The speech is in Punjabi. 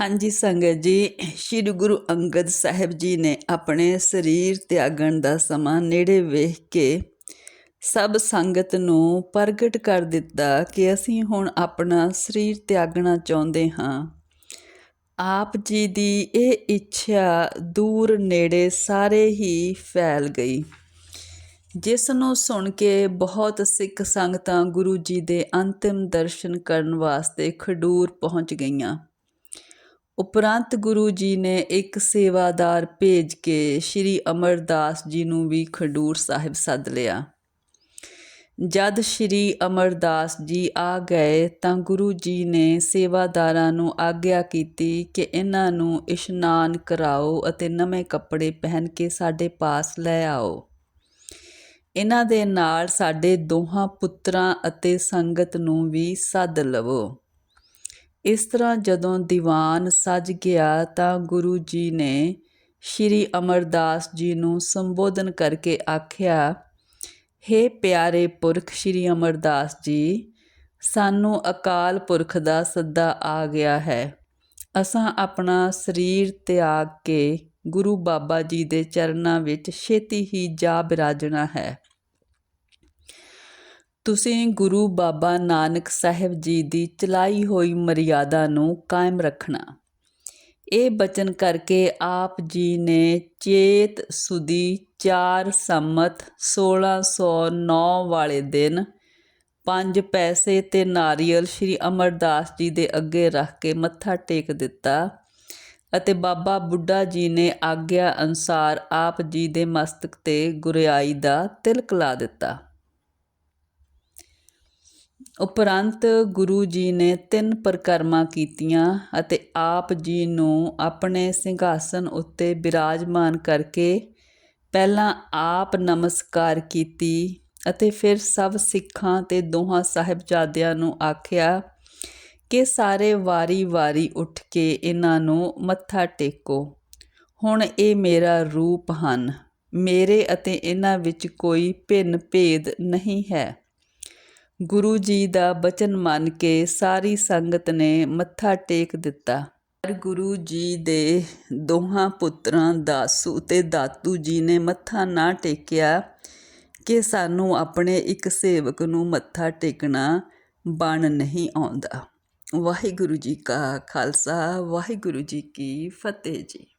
ਹਾਂਜੀ, ਸੰਗਤ ਜੀ, ਸ੍ਰੀ ਗੁਰੂ ਅੰਗਦ ਸਾਹਿਬ ਜੀ ਨੇ ਆਪਣੇ ਸਰੀਰ ਤਿਆਗਣ ਦਾ ਸਮਾਂ ਨੇੜੇ ਵੇਖ ਕੇ ਸਭ ਸੰਗਤ ਨੂੰ ਪ੍ਰਗਟ ਕਰ ਦਿੱਤਾ ਕਿ ਅਸੀਂ ਹੁਣ ਆਪਣਾ ਸਰੀਰ ਤਿਆਗਣਾ ਚਾਹੁੰਦੇ ਹਾਂ। ਆਪ ਜੀ ਦੀ ਇਹ ਇੱਛਾ ਦੂਰ ਨੇੜੇ ਸਾਰੇ ਹੀ ਫੈਲ ਗਈ। ਜਿਸ ਨੂੰ ਸੁਣ ਕੇ ਬਹੁਤ ਸਿੱਖ ਸੰਗਤਾਂ ਗੁਰੂ ਜੀ ਦੇ ਅੰਤਿਮ ਦਰਸ਼ਨ ਕਰਨ ਵਾਸਤੇ ਖਡੂਰ ਪਹੁੰਚ ਗਈਆਂ। ਉਪਰੰਤ ਗੁਰੂ ਜੀ ਨੇ ਇੱਕ ਸੇਵਾਦਾਰ ਭੇਜ ਕੇ ਸ੍ਰੀ ਅਮਰਦਾਸ ਜੀ ਨੂੰ ਵੀ ਖਡੂਰ ਸਾਹਿਬ ਸੱਦ ਲਿਆ। ਜਦ ਸ੍ਰੀ ਅਮਰਦਾਸ ਜੀ ਆ ਗਏ ਤਾਂ ਗੁਰੂ ਜੀ ਨੇ ਸੇਵਾਦਾਰਾਂ ਨੂੰ ਆਗਿਆ ਕੀਤੀ ਕਿ ਇਹਨਾਂ ਨੂੰ ਇਸ਼ਨਾਨ ਕਰਾਓ ਅਤੇ ਨਵੇਂ ਕੱਪੜੇ ਪਹਿਨ ਕੇ ਸਾਡੇ ਪਾਸ ਲੈ ਆਓ। ਇਹਨਾਂ ਦੇ ਨਾਲ ਸਾਡੇ ਦੋਹਾਂ ਪੁੱਤਰਾਂ ਅਤੇ ਸੰਗਤ ਨੂੰ ਵੀ ਸੱਦ ਲਵੋ। ਇਸ ਤਰ੍ਹਾਂ ਜਦੋਂ ਦੀਵਾਨ ਸਜ ਗਿਆ ਤਾਂ ਗੁਰੂ ਜੀ ਨੇ ਸ਼੍ਰੀ ਅਮਰਦਾਸ ਜੀ ਨੂੰ ਸੰਬੋਧਨ ਕਰਕੇ ਆਖਿਆ, ਹੇ ਪਿਆਰੇ ਪੁਰਖ ਸ਼੍ਰੀ ਅਮਰਦਾਸ ਜੀ, ਸਾਨੂੰ ਅਕਾਲ ਪੁਰਖ ਦਾ ਸੱਦਾ ਆ ਗਿਆ ਹੈ। ਅਸਾਂ ਆਪਣਾ ਸਰੀਰ ਤਿਆਗ ਕੇ ਗੁਰੂ ਬਾਬਾ ਜੀ ਦੇ ਚਰਨਾਂ ਵਿੱਚ ਛੇਤੀ ਹੀ ਜਾ ਬਿਰਾਜਣਾ ਹੈ। ਤੁਸੀਂ ਗੁਰੂ ਬਾਬਾ ਨਾਨਕ ਸਾਹਿਬ ਜੀ ਦੀ ਚਲਾਈ ਹੋਈ ਮਰਿਆਦਾ ਨੂੰ ਕਾਇਮ ਰੱਖਣਾ। ਇਹ ਬਚਨ ਕਰਕੇ ਆਪ ਜੀ ਨੇ ਚੇਤ ਸੁਦੀ 4 ਸੰਮਤ 1609 ਵਾਲੇ ਦਿਨ ਪੰਜ ਪੈਸੇ ਤੇ ਨਾਰੀਅਲ ਸ਼੍ਰੀ ਅਮਰਦਾਸ ਜੀ ਦੇ ਅੱਗੇ ਰੱਖ ਕੇ ਮੱਥਾ ਟੇਕ ਦਿੱਤਾ ਅਤੇ ਬਾਬਾ ਬੁੱਢਾ ਜੀ ਨੇ ਆਗਿਆ ਅਨਸਾਰ ਆਪ ਜੀ ਦੇ ਮਸਤਕ ਤੇ ਗੁਰਿਆਈ ਦਾ ਤਿਲਕ ਲਾ ਦਿੱਤਾ। ਉਪਰੰਤ ਗੁਰੂ ਜੀ ਨੇ ਤਿੰਨ ਪਰਿਕਰਮਾ ਕੀਤੀਆਂ ਅਤੇ ਆਪ ਜੀ ਨੂੰ ਆਪਣੇ ਸਿੰਘਾਸਨ ਉੱਤੇ ਬਿਰਾਜਮਾਨ ਕਰਕੇ ਪਹਿਲਾਂ ਆਪ ਨਮਸਕਾਰ ਕੀਤੀ ਅਤੇ ਫਿਰ ਸਭ ਸਿੱਖਾਂ ਤੇ ਦੋਹਾਂ ਸਾਹਿਬਜ਼ਾਦਿਆਂ ਨੂੰ ਆਖਿਆ ਕਿ ਸਾਰੇ ਵਾਰੀ-ਵਾਰੀ ਉੱਠ ਕੇ ਇਹਨਾਂ ਨੂੰ ਮੱਥਾ ਟੇਕੋ। ਹੁਣ ਇਹ ਮੇਰਾ ਰੂਪ ਹਨ। ਮੇਰੇ ਅਤੇ ਇਹਨਾਂ ਵਿੱਚ ਕੋਈ ਭਿੰਨ ਭੇਦ ਨਹੀਂ ਹੈ। ਗੁਰੂ ਜੀ ਦਾ ਬਚਨ ਮੰਨ ਕੇ ਸਾਰੀ ਸੰਗਤ ਨੇ ਮੱਥਾ ਟੇਕ ਦਿੱਤਾ। ਪਰ ਗੁਰੂ ਜੀ ਦੇ ਦੋਹਾਂ ਪੁੱਤਰਾਂ, ਦਾਸੂ ਤੇ ਦਾਤੂ ਜੀ ਨੇ ਮੱਥਾ ਨਾ ਟੇਕਿਆ ਕਿ ਸਾਨੂੰ ਆਪਣੇ ਇੱਕ ਸੇਵਕ ਨੂੰ ਮੱਥਾ ਟੇਕਣਾ ਬਣ ਨਹੀਂ ਆਉਂਦਾ। ਵਾਹਿਗੁਰੂ ਜੀ ਕਾ ਖਾਲਸਾ, ਵਾਹਿਗੁਰੂ ਜੀ ਕੀ ਫਤਿਹ ਜੀ।